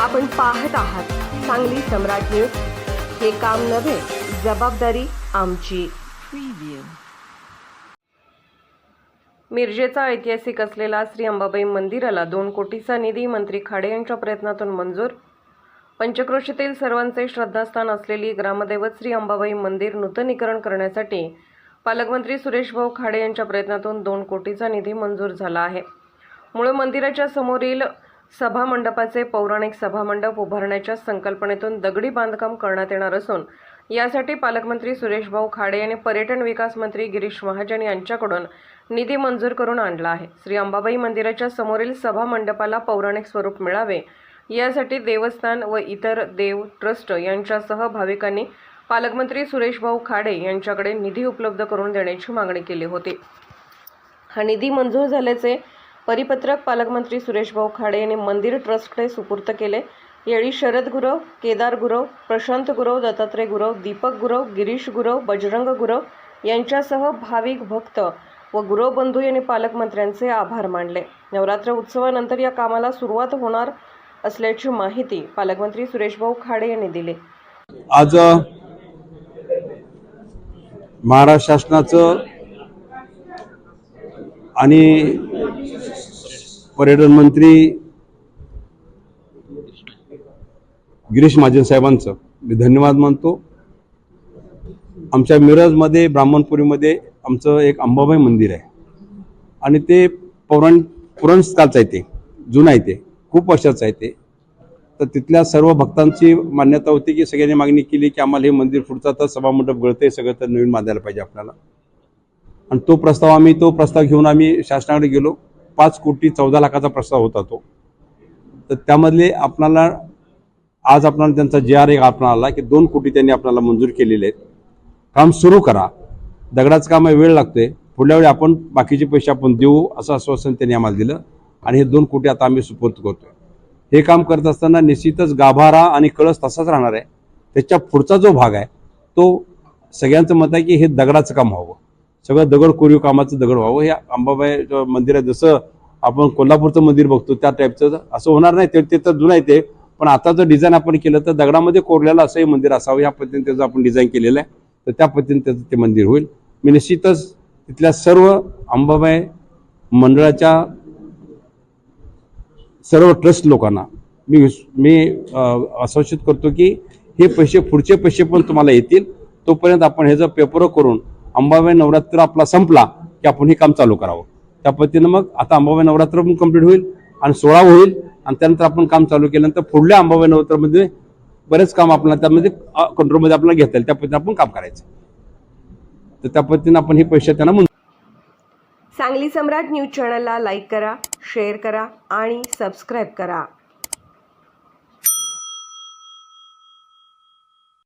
आपण पाहत आहात सांगली सम्राट न्यूज. हे काम नव्हे जबाबदारी आमची. मिरजेचा ऐतिहासिक असलेला श्री अंबाबाई मंदिराला दोन कोटीचा निधी मंत्री खाडे यांच्या प्रयत्नातून मंजूर. पंचक्रोशीतील सर्वांचे श्रद्धास्थान असलेली ग्रामदैवत श्री अंबाबाई मंदिर नूतनीकरण करण्यासाठी पालकमंत्री सुरेश भाऊ खाडे यांच्या प्रयत्नातून दोन कोटीचा निधी मंजूर झाला आहे. मुळे मंदिराच्या समोरील सभामंडपाचे पौराणिक सभामंडप उभारण्याच्या संकल्पनेतून दगडी बांधकाम करण्यात येणार असून यासाठी पालकमंत्री सुरेशभाऊ खाडे आणि पर्यटन विकास मंत्री गिरीश महाजन यांच्याकडून निधी मंजूर करून आणला आहे. श्री अंबाबाई मंदिराच्या समोरील सभा मंडपाला पौराणिक स्वरूप मिळावे. यासाठी देवस्थान व इतर देव ट्रस्ट यांच्यासह भाविकांनी पालकमंत्री सुरेशभाऊ खाडे यांच्याकडे निधी उपलब्ध करून देण्याची मागणी केली होती. हा निधी मंजूर झाल्याचे परिपत्रक पालकमंत्री सुरेश भाऊ खाडे यांनी मंदिर ट्रस्टकडे सुपूर्त केले. यावेळी शरद गुरव केदार गुरव प्रशांत गुरव दत्तात्रय गुरव दीपक गुरव गिरीश गुरव बजरंग गुरव यांच्यासह भाविक भक्त व गुरव बंधू यांनी पालकमंत्र्यांचे आभार मानले. नवरात्र उत्सवानंतर या कामाला सुरुवात होणार असल्याची माहिती पालकमंत्री सुरेश भाऊ खाडे यांनी दिली. आज महाराष्ट्र शासनाचं आणि पर्यटन मंत्री गिरीश महाजन साहेबांचं. मी धन्यवाद मानतो. आमच्या मिरजमध्ये ब्राह्मणपुरीमध्ये आमचं एक अंबाबाई मंदिर आहे. आणि ते पौराण पुराण कालचं आहे ते. जुनं आहे ते. खूप वर्षाचं आहे ते. तर तिथल्या सर्व भक्तांची मान्यता होती की सगळ्यांनी मागणी केली की आम्हाला हे मंदिर पुढचा तर सभामंडप गळते सगळं तर नवीन बांधायला पाहिजे आपल्याला. आणि तो प्रस्ताव आम्ही तो प्रस्ताव घेऊन आम्ही शासनाकडे गेलो. पाच कोटी चौदा लाखाचा प्रस्ताव होता तो. तर त्यामधले आपणाला आज आपणाला त्यांचा जे आर एक आपण आला की दोन कोटी त्यांनी आपल्याला मंजूर केलेले आहेत. काम सुरू करा. दगडाचं काम आहे वेळ लागते पुढल्या वेळी आपण बाकीचे पैसे आपण देऊ असं आश्वासन त्यांनी आम्हाला दिलं आणि हे दोन कोटी आता आम्ही सुपूर्त करतो हे काम करत असताना निश्चितच गाभारा आणि कळस तसाच राहणार आहे. त्याच्या पुढचा जो भाग आहे तो सगळ्यांचं मत आहे की हे दगडाचं काम व्हावं. सगळं दगड कोरीव कामाचं दगड व्हावं. हे अंबाबाई मंदिर जसं आपण कोल्हापूरचं मंदिर बघतो त्या टाईपचं असं होणार नाही. ते ते तर जुनं आहे ते. पण आता जर डिझाईन आपण केलं तर दगडामध्ये कोरलेलं असं हे मंदिर असावं. या पद्धतीने त्याचं आपण डिझाईन केलेलं आहे. तर त्या पद्धतीने त्याचं ते मंदिर होईल. मी निश्चितच तिथल्या सर्व अंबाबाई मंडळाच्या सर्व ट्रस्ट लोकांना मी मी अ, करतो की हे पैसे पुढचे पैसे पण तुम्हाला येतील. तोपर्यंत आपण ह्याचं पेपर करून अंबाबाई नवरात्र आपला संपला की आपण हे काम चालू करावं. त्या पद्धतीनं मग आता अंबाबाई नवरात्र पण कंप्लीट होईल आणि सोळा होईल आणि त्यानंतर आपण काम चालू केल्यानंतर पुढल्या अंबाबाई नवरात्रमध्ये बरेच काम आपल्याला त्यामध्ये कंट्रोलमध्ये आपल्याला घेता येईल. त्या पद्धतीने आपण काम करायचं. तर त्या पद्धतीनं आपण हे पैसे त्यांना मंजूर सांगली सम्राट न्यूज चॅनलला लाईक करा शेअर करा आणि सबस्क्राईब करा.